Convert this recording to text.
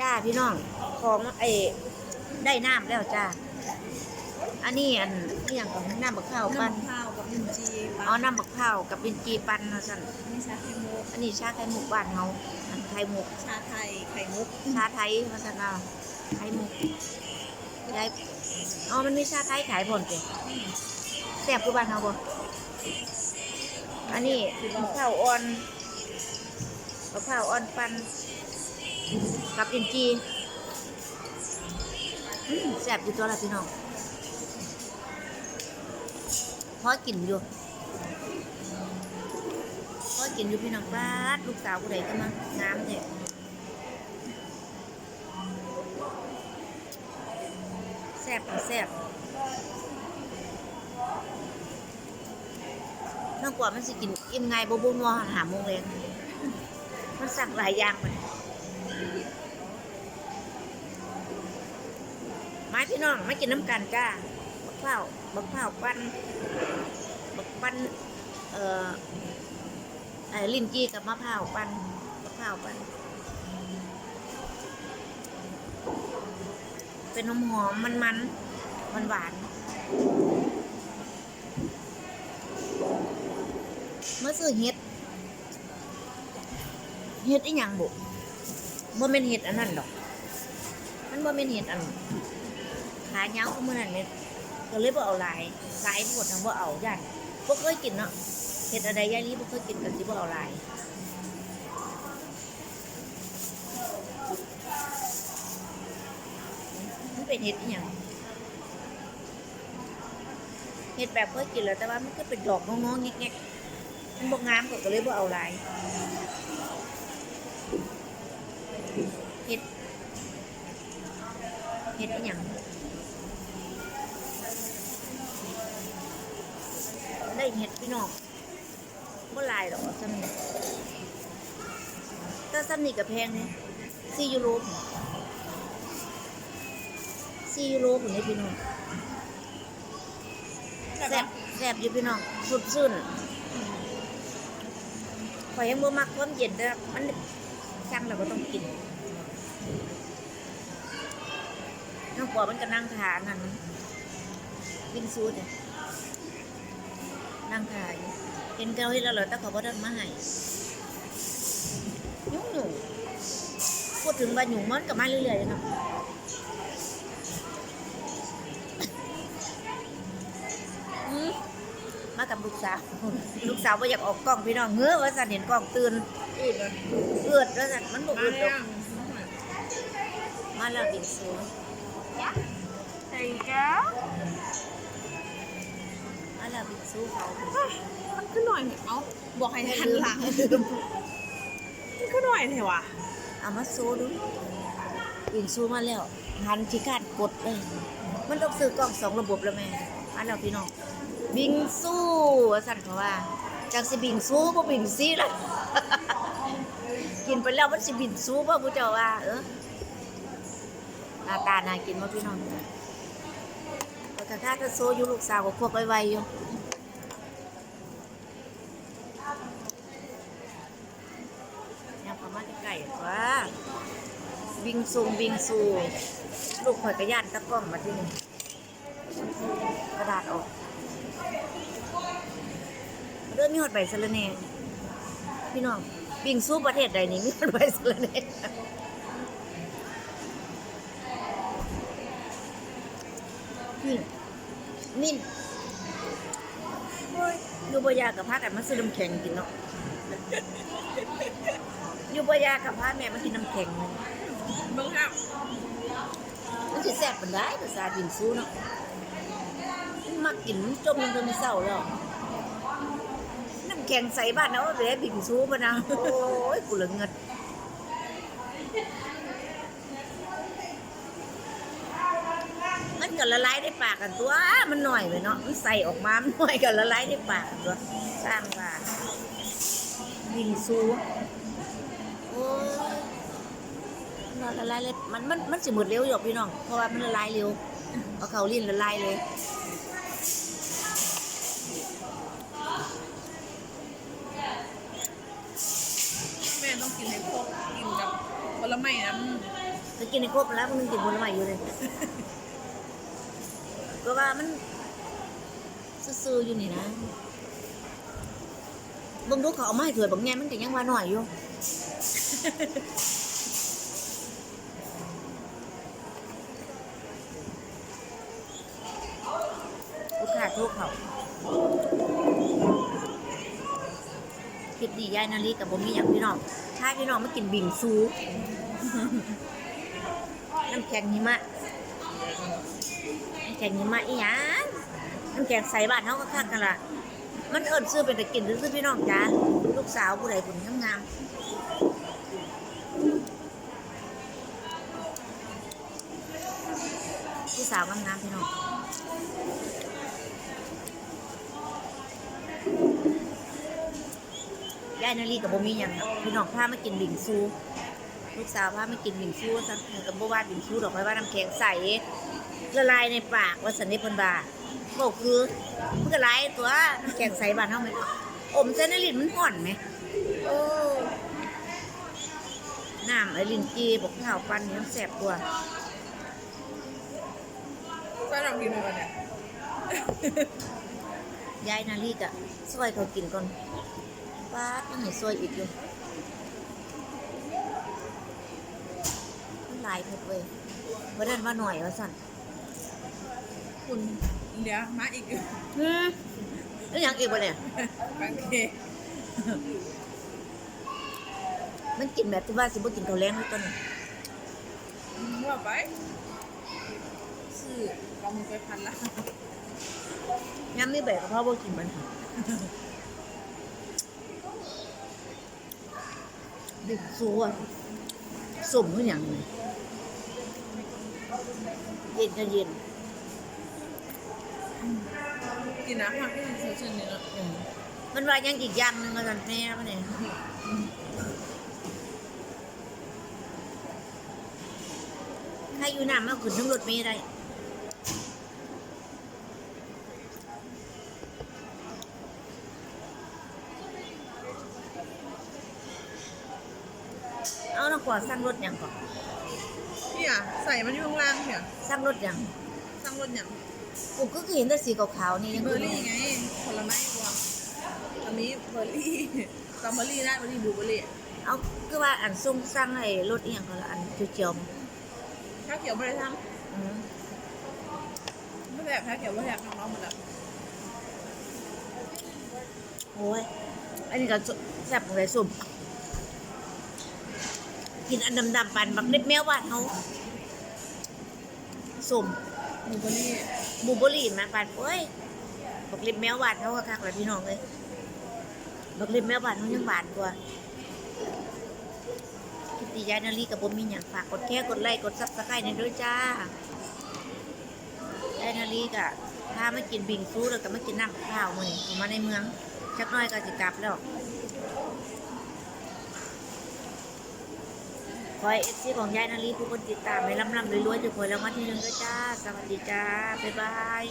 จ้าพี่น้องของไอ้ได้น้ำแล้วจ้าอันนี้อันนี่อย่างของน้ำบักข้าวปั้นน้ำข้าวกับลินจีปลาเอาน้ำบักข้าวกับลินจีปั้นนะสั่นนี่ชาไข่มุกอันนี้ชาไข่มุกบ้านเฮาอันไข่มุกชาไทยไข่มุกชาไทยมาสั่นเอาไข่มุกยายอ๋อมันมีชาไทยขายผลเจ้แซ่บคือบ้านเฮาบ่อันนี้บักข้าวอ่อนบักข้าวอ่อนปั้น กับลินจีแซ่บอยู่ตัวละพี่น้องพอกินอยู่พอกินอยู่พี่น้องบ้าลูกสาวผู้ใดก็มางามแท้แซ่บค่ะแซ่บน้องกว่ามันสิกินอิ่มไงบ่บ่มัวหาโมงแรงมันสั่งหลายอย่างเลย มาพี่น้องมากินน้ำกันจ้าบักเผาวบักเผาวปั้นบักปั้นเอ่อไอ้ลิ้นจี้กับมะพร้าวปั้นมะพร้าวปั้นเป็นหอมหอมมันมันมันหวานเมื่อซื้อเห็ดเห็ดอีหยังบุบ่เป็นเห็ดอันนั้นดอก มันบ่เป็นเห็ดอัน ขาเงาวคือมื้อนั้นเนี่ยก็เลยบ่เอาหลายหลายหมดทั้งบ่เอาย่านบ่เคยกินเนาะเห็ดอะไรยายลีบ่เคยกินกันสิบ่เอาหลายมันเป็นเห็ดอีหยังเห็ดแบบเคยกินแล้วแต่ว่ามันก็เป็นดอกงองๆแงกๆมันบ่งามก็เลยบ่เอาหลายเห็ดเห็ดอีหยัง ได้เห็ดพี่น้องบ่หลายหรอกซ้ำนี่แต่ซ้ำนี่ก็แพงเนี่ยสี่ยูโรสี่ยูโรผมเนี่ยพี่น้องแซ่บแซ่บอยู่พี่น้องสุดซื่นข่อยยังบ่มักความเย็นแต่มันสั่งแล้วก็ต้องกินน้องปอมันก็นั่งทานนั่นบิงซูดเนี่ย นั่งทานอยู่เห็นเกาเห็นแล้วเหรอแต่เขาบ่ได้มาให้ยุ่งหนูพูดถึงว่าหนูมันก็มาเรื่อยๆเลยเนาะอืมมากับลูกสาว ลูกสาวบ่อยากออกกล้องพี่น้องเงื้อว่าสันเห็นกล้องตื่นอืดเลยเอือดว่าสันมันบ่มาอืดดแล้อวกมาแล้วบินสูใส่แก้ วมาแล้วบินสูเขามันขึ้นหน่อยเอ้าบอกให้หันหลังมันขึ้นหน่อยเถอะวะเอามาสูดูบินสูมาแล้วหันที่คาดกดเลยมันต้องซื้อกล้องสองระบบแล้วแม่มาแล้วพี่น้องบิงสู้ว่าสั่นเขาว่าจากสิบิงสู้บ่บิงซีแล้วกินไปแล้วมันสิบิงสู้บ่ผู้เจ้าว่าเออหน้าตาน่ากินบ่พี่น้อง แต่ถ้าถ้าโซอยู่ลูกสาวก็พวกไวๆอยู่ยังประมาณใกล้ๆว่าบิงซูบิงซูลูกข่อยกระยานตะกล้องมาที่นี่กระดาษออกเริ่มมีหดใบสะระเนพี่น้องปิงสู้ประเทศใดนี่มีหดใบสะระเน นี่มินอยู่บอยากับพากันมาซื้อน้ำแข็งกินเนาะอยู่บอยากับพาแม่มากินน้ำแข็งเลยเบิ่งห้ามมันสิแซ่บปานได้ภาษาปิงสู้เนาะมันมากินจมจนเศร้าแล้วน้ำแข็งใส่บ้านเอาไปให้บิงซูปะนะโอ้ยกูเหลือเงินมันก็ ละลายในปากกันตัว มันหน่อยไปเนาะ มันใส่ออกมา มันหน่อยก็ละลายในปากกันตัว สร้างว่าบิงซูโอ้ยมันละลายเลย มันมันมันสิหมดเร็วอยู่พี่น้อง เพราะว่ามันละลายเร็วเอาเขาลิ้นละลายเลยแม่ต้องกินให้พวกกินกับผลไม้น้ำก็กินในครบแล้วมันกินผลไม้อยู่เลย ก็ว่ามันซื่อๆอยู่นี่นะบิ่งดูเขาเอามาให้ถวยบางแง่มันก็ยังว่าน้อยอยู่ลูกค้าโทรเขาคลิปดียายนาลีกับบ่มีอย่างพี่น้องถ้าพี่น้องมากินบิงซูน้ำแข็งหิมะ แข็งหิมะอีหยังน้ำแข็งใส่บ้านเขาก็คักกันละมันเอิญซื้อเป็นตะกินหรือซื้อพี่น้องจ้าลูกสาวผู้ใดผู้หนึ่งงามๆพี่สาวงามๆพี่น้องยายนาลีกับบ่มีหยังพี่น้องพามากินบิงซู ลูกสาวพามากินบิงซูสักกับบ่ว่าบิงซูดอกไม้ว่าน้ำแข็งใส ละลายในปากว่าสันนิพนบาก็คือมันก็หลายตัวน้ำแข็งใสบ้านเฮาไหมอมเส้นในลิ้นมันห่อนไหมโอ้น้ำไอ้ลิ้นจีบอกข้าวปันนี่มันแสบตัวก็ลองกินดูกันเนี่ยยายนาลีกะซอยเขากินก่อนป้าดยังให้ซอยอีกอยู่มันหลายเพิ่นเว้ยบ่ได้ว่าหน่อยว่าสั่น คุณเดี๋ยวมาอีกอืมแล้วหยังอีกบ่เนี่ยโอเคมันกินแบบที่ว่าสิบ่กินข้าวแรงเลยตอนนี้ว่าไปซื้อเอามือไปพันละยามมีแบบกะเพราบ่กินมันดึกซัวสมคือหยังนี่เย็นก็เย็น กินน้ำผักที่มันชื้นๆนี่เนาะอืมมันว่ายังอีกอย่างหนึงว่าซั่นแม่ว่าเนี่ยใครอยู่น้ำมาขึ้นทั้งรถเมล์ได้เอาน้องกว่าสร้างรถยังก่อนนี่อะใส่มันอยู่ข้างล่างเนี่ยสร้างรถยังสร้า งรถอย่างกูก็เห็นแต่สีขาวๆนี่ยังเบอคือร์รี่ไงผลไม้รวมอันนี้เบอร์รี่สตรอเบอร์รี่นะเบอร์รี่บลูเบอร์รี่เอาคือว่าอันส่งสร้างไอ้รถอีหยังก็ละอันเจียวถ้าเขียวไม่ได้ทๆอืมำไม่แบบถ้าเขียวไม่แบบน้องๆหมดแล้วโอ้ยอันนี้ก็แซ่บเลยสุ่มกินอันดำๆปันบักเล็ดแมวบ้านเขาสุ่ม บูเบอรี่บูเบอรี่มาปันโอ้ยบักล็บแมวบานเขาก็คักเลยพี่น้องเลยบักล็บแมวบานเขายังหวานกว่าคลิปดียายนาลีกับผมมีอย่างฝากกดแค่กดไลค์กดซับสไครต์ในด้วยจ้ายายนาลีกะพาไมากินบิงซูแล้วก็ไมากินน้ำข้าวมือผมมาในเมืองจักน้อยก็จะกลับแล้ว ขอให้เอฟซีของยายนาลีผู้คนติดตามไปร่ำลำรวยๆทุกคนแล้วมาที่หนึ่งด้วยจ้า สวัสดีจ้า บ๊ายบาย